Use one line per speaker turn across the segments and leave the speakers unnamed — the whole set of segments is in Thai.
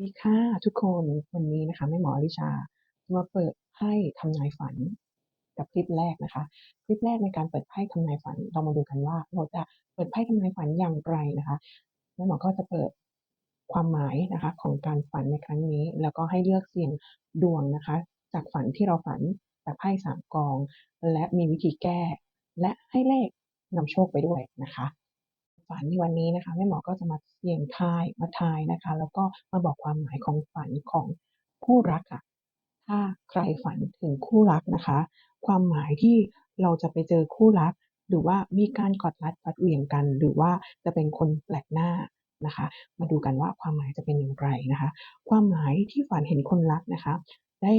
ดีค่ะทุกคนวันนี้นะคะแม่หมออลิชาจะมาเปิดไพ่ทำนายฝันกับคลิปแรกนะคะ คลิปแรกในการเปิดไพ่ทำนายฝัน เรามาดูกันว่าเราจะเปิดไพ่ทำนายฝันอย่างไรนะคะแม่หมอก็จะเปิดความหมายนะคะของการฝันในครั้งนี้ แล้วก็ให้เลือกเสี่ยงดวงนะคะ จากฝันที่เราฝันจากไพ่สามกอง และมีวิธีแก้ และให้เลขนำโชคไปด้วยนะคะ ฝันในวันนี้นะคะแม่หมอก็จะมาเสี่ยงทายมาทายนะคะ แล้วก็มาบอกความหมายของฝันของคู่รักค่ะถ้าใครฝันถึงคู่รักนะคะ ความหมายที่เราจะไปเจอคู่รัก หรือว่ามีการกอดรัดฟัดเหวี่ยงกัน หรือว่าจะเป็นคนแปลกหน้านะคะ มาดูกันว่าความหมายจะเป็นอย่างไรนะคะ ความหมายที่ฝันเห็นคนรักนะคะ ได้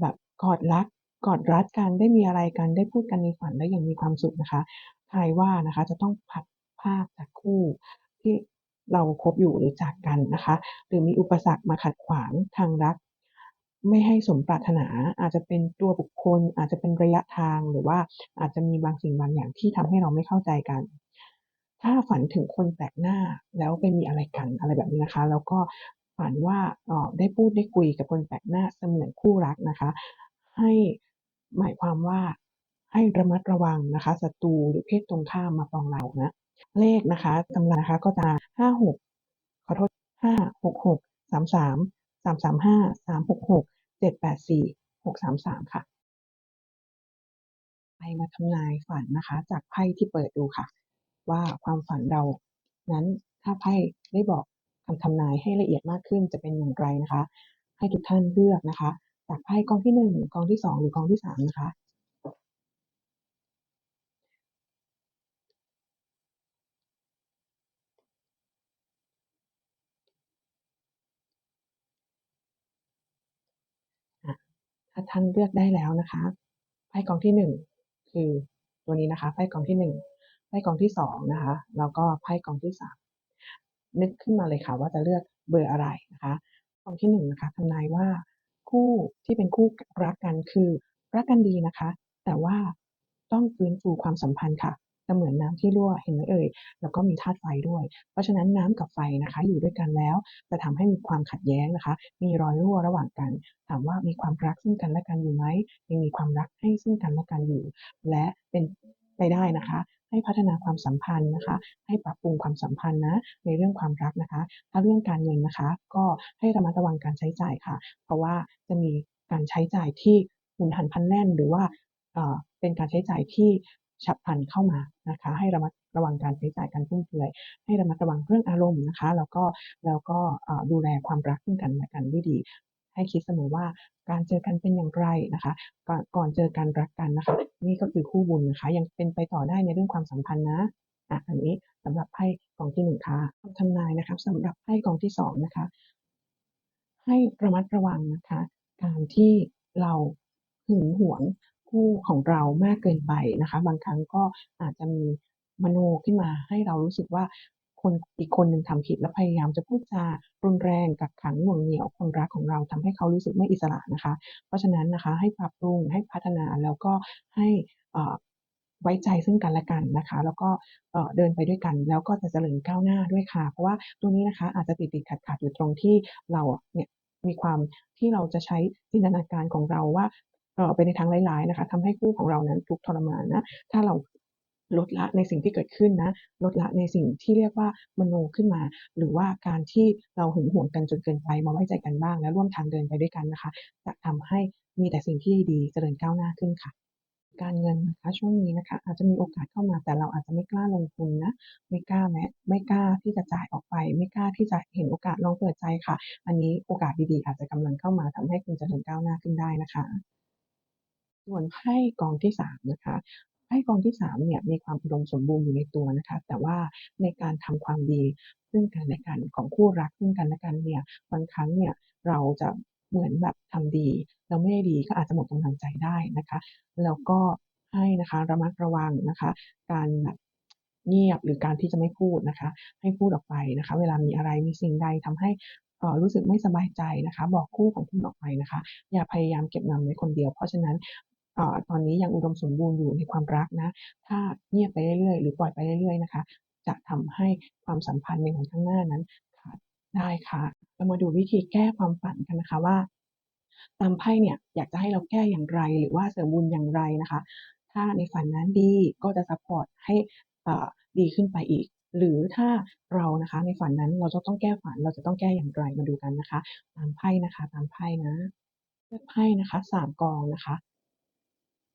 แบบกอดรักกอดรัดกันได้มีอะไรกันได้พูดกันในฝันแล้วยังมีความสุขนะคะทายว่านะคะจะต้องพัด ภาคจากคู่ที่เราคบอยู่หรือจากกันนะคะ หรือมีอุปสรรคมาขัดขวางทางรัก ไม่ให้สมปรารถนา อาจจะเป็นตัวบุคคล อาจจะเป็นระยะทางหรือว่าอาจจะมีบางสิ่งบางอย่างที่ทำให้เราไม่เข้าใจกัน ถ้าฝันถึงคนแปลกหน้าแล้วไปมีอะไรกันอะไรแบบนี้นะคะ แล้วก็ฝันว่าได้พูดได้คุยกับคนแปลกหน้าเสมือนคู่รักนะคะ ให้หมายความว่าให้ระมัดระวังนะคะศัตรูหรือเพศตรงข้ามมาปองเรานะ เลขนะคะตำรานะคะก็จะห้าหกขอโทษห้าหกหกสามสามสามสามห้าสามหกหกเจ็ดแปดสี่หกสามสามค่ะไปมาทำนายฝันนะคะ จากไพ่ที่เปิดดูค่ะ ว่าความฝันเรานั้นถ้าไพ่ได้บอกคำทำนายให้ละเอียดมากขึ้นจะเป็นอย่างไรนะคะ ให้ทุกท่านเลือกนะคะ จากไพ่กองที่หนึ่งกองที่สองหรือกองที่สามนะคะ ถ้า ท่านเลือกได้แล้วนะคะไพ่กองที่หนึ่งคือตัวนี้นะคะไพ่กองที่หนึ่งไพ่กองที่สองนะคะแล้วก็ไพ่กองที่สามนึกขึ้นมาเลยค่ะว่าจะเลือกเบอร์อะไรนะคะกองที่หนึ่งนะคะทำนายว่าคู่ที่เป็นคู่รักกันคือรักกันดีนะคะ แต่ว่าต้องฟื้นฟูความสัมพันธ์ค่ะ เสมือนน้ำที่รั่วเห็นไหมเอ่ยแล้วก็มีธาตุไฟด้วย เพราะฉะนั้นน้ำกับไฟนะคะ อยู่ด้วยกันแล้ว จะทำให้มีความขัดแย้งนะคะ มีรอยรั่วระหว่างกัน ถามว่ามีความรักซึ่งกันและกันอยู่ไหมยังมีความรักให้ซึ่งกันและกันอยู่ และเป็นไปได้นะคะให้พัฒนาความสัมพันธ์นะคะ ให้ปรับปรุงความสัมพันธ์นะ ในเรื่องความรักนะคะ ถ้าเรื่องการเงินนะคะ ก็ให้ระมัดระวังการใช้จ่ายค่ะ เพราะว่าจะมีการใช้จ่ายที่หุนหันพันแล่น หรือว่าเอ่อเป็นการใช้จ่ายที่ ฉับพลันเข้ามานะคะ ให้ระมัดระวังการใช้จ่ายการฟุ่มเฟือย ให้ระมัดระวังเรื่องอารมณ์นะคะ แล้วก็แล้วก็ดูแลความรักซึ่งกันและกันด้วยดี ให้คิดเสมอว่าการเจอกันเป็นอย่างไรนะคะ ก่อนก่อนเจอกันรักกันนะคะ นี่ก็คือคู่บุญนะคะ ยังเป็นไปต่อได้ในเรื่องความสัมพันธ์นะอะอันนี้สำหรับไพ่กองที่หนึ่งค่ะคำทำนายนะครับสำหรับไพ่กองที่สองนะคะ ให้ระมัดระวังนะคะ การที่เราหึงหวง คู่ของเรามากเกินไปนะคะ บางครั้งก็อาจจะมีมโนขึ้นมาให้เรารู้สึกว่าคนอีกคนหนึ่งทำผิดและพยายามจะพูดจารุนแรงกักขังหน่วงเหนี่ยวคนรักของเราทำให้เขารู้สึกไม่อิสระนะคะ เพราะฉะนั้นนะคะให้ปรับปรุงให้พัฒนาแล้วก็ให้ไว้ใจซึ่งกันและกันนะคะ แล้วก็เดินไปด้วยกัน แล้วก็จะเจริญก้าวหน้าด้วยค่ะ เพราะว่าตรงนี้นะคะอาจจะติดติดขัดขัดอยู่ตรงที่เราเนี่ยมีความที่เราจะใช้จินตนาการของเราว่า ไปในทางร้ายๆนะคะทำให้คู่ของเรานั้นทุกทรมานนะถ้าเราลดละในสิ่งที่เกิดขึ้นนะ ลดละในสิ่งที่เรียกว่ามโนขึ้นมา หรือว่าการที่เราหึงหวงกันจนเกินไปมาไว้ใจกันบ้าง และร่วมทางเดินไปด้วยกันนะคะ จะทำให้มีแต่สิ่งที่ดีเจริญก้าวหน้าขึ้นค่ะ การเงินนะคะช่วงนี้นะคะ อาจจะมีโอกาสเข้ามาแต่เราอาจจะไม่กล้าลงทุนนะไม่กล้าแม้ไม่กล้าที่จะจ่ายออกไป ไม่กล้าที่จะเห็นโอกาสลองเปิดใจค่ะ อันนี้โอกาสดีๆ อาจจะกำลังเข้ามาทำให้คุณเจริญก้าวหน้าขึ้นได้นะคะ ส่วนไพ่กองที่สามนะคะไพ่กองที่สามเนี่ยมีความอุดมสมบูรณ์อยู่ในตัวนะคะแต่ว่าในการทำความดีซึ่งกันและกันของคู่รักซึ่งกันและกันเนี่ยบางครั้งเนี่ยเราจะเหมือนแบบทำดีแล้วไม่ได้ดีก็อาจจะหมดกำลังใจได้นะคะแล้วก็ให้นะคะระมัดระวังนะคะ การแบบเงียบหรือการที่จะไม่พูดนะคะ ให้พูดออกไปนะคะ เวลามีอะไรมีสิ่งใดทำให้เอ่อรู้สึกไม่สบายใจนะคะ บอกคู่ของคุณออกไปนะคะ อย่าพยายามเก็บงำไว้คนเดียว เพราะฉะนั้น ตอนนี้ยังอุดมสมบูรณ์อยู่ในความรักนะ ถ้าเงียบไปเรื่อยๆ หรือปล่อยไปเรื่อยๆนะคะ จะทำให้ความสัมพันธ์ในวันข้างหน้านั้นขาดได้ค่ะ เรามาดูวิธีแก้ความฝันกันนะคะว่า ตามไพ่เนี่ยอยากจะให้เราแก้อย่างไร หรือว่าเสริมบุญอย่างไรนะคะ ถ้าในฝันนั้นดีก็จะซัพพอร์ตให้ดีขึ้นไปอีกหรือถ้าเรานะคะในฝันนั้นเราจะต้องแก้ฝันเราจะต้องแก้อย่างไรมาดูกันนะคะ ตามไพ่นะคะ ตามไพ่นะเลือกไพ่นะคะสามกองนะคะ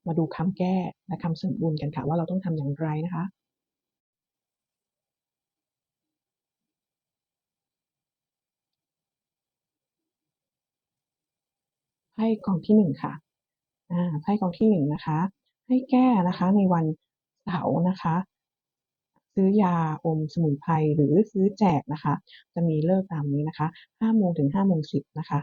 มาดูคำแก้และคำเสริมบุญกันค่ะว่าเราต้องทำอย่างไรนะคะไพ่กองที่หนึ่งค่ะอ่าไพ่กองที่หนึ่งนะคะ ให้แก้นะคะในวันเสาร์นะคะ ซื้อยาอมสมุนไพรหรือซื้อแจกนะคะ จะมีเลิกตามนี้นะคะ5โมงถึง5โมง10นะคะ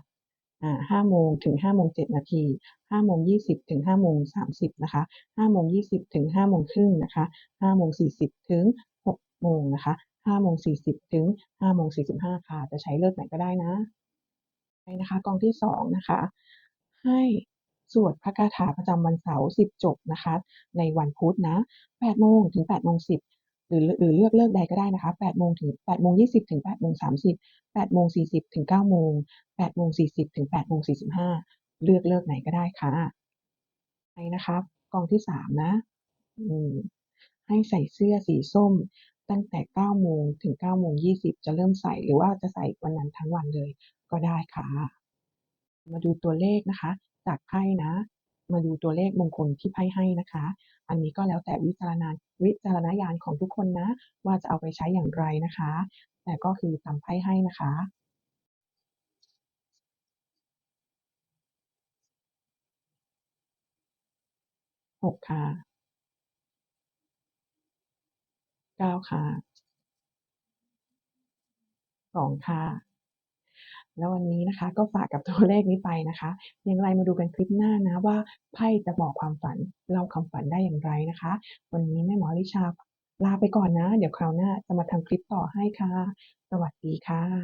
อ่า 5 โมงถึง 5 โมง 7 นาที 5 โมง 20 ถึง 5 โมง 30 นะคะ 5 โมง 20 ถึง 5 โมงครึ่งนะคะ 5 โมง 40 ถึง 6 โมงนะคะ 5 โมง 40 ถึง 5 โมง 45 ค่ะ จะใช้เลิกไหนก็ได้นะ ไปนะคะ กองที่สองนะคะ ให้สวดพระคาถาประจำวันเสาร์ 10 จบนะคะ ในวันพุธนะ 8 โมงถึง 8 โมง 10 หรือหรือเลือกเลิกใดก็ได้นะคะ8โมงถึง8โมง20ถึง8โมง30 8โมง40ถึง9โมง8โมง40ถึง8โมง45 เลือกเลิกไหนก็ได้ค่ะไปนะคะกองที่สามนะให้ใส่เสื้อสีส้มตั้งแต่9โมงถึง9โมง20 จะเริ่มใส่หรือว่าจะใส่วันนั้นทั้งวันเลยก็ได้ค่ะ มาดูตัวเลขนะคะ จากไพ่นะ มาดูตัวเลขมงคลที่ไพ่ให้นะคะ อันนี้ก็แล้วแต่วิจารณาวิจารณญาณของทุกคนนะ ว่าจะเอาไปใช้อย่างไรนะคะ แต่ก็คือตามไพ่ให้นะคะหกค่ะเก้าค่ะสองค่ะ แล้ววันนี้นะคะก็ฝากกับตัวเลขนี้ไปนะคะ อย่างไรมาดูกันคลิปหน้านะว่าไพ่จะบอกความฝันเล่าความฝันได้อย่างไรนะคะ วันนี้แม่หมอลิชาลาไปก่อนนะ เดี๋ยวคราวหน้าจะมาทำคลิปต่อให้ค่ะ สวัสดีค่ะ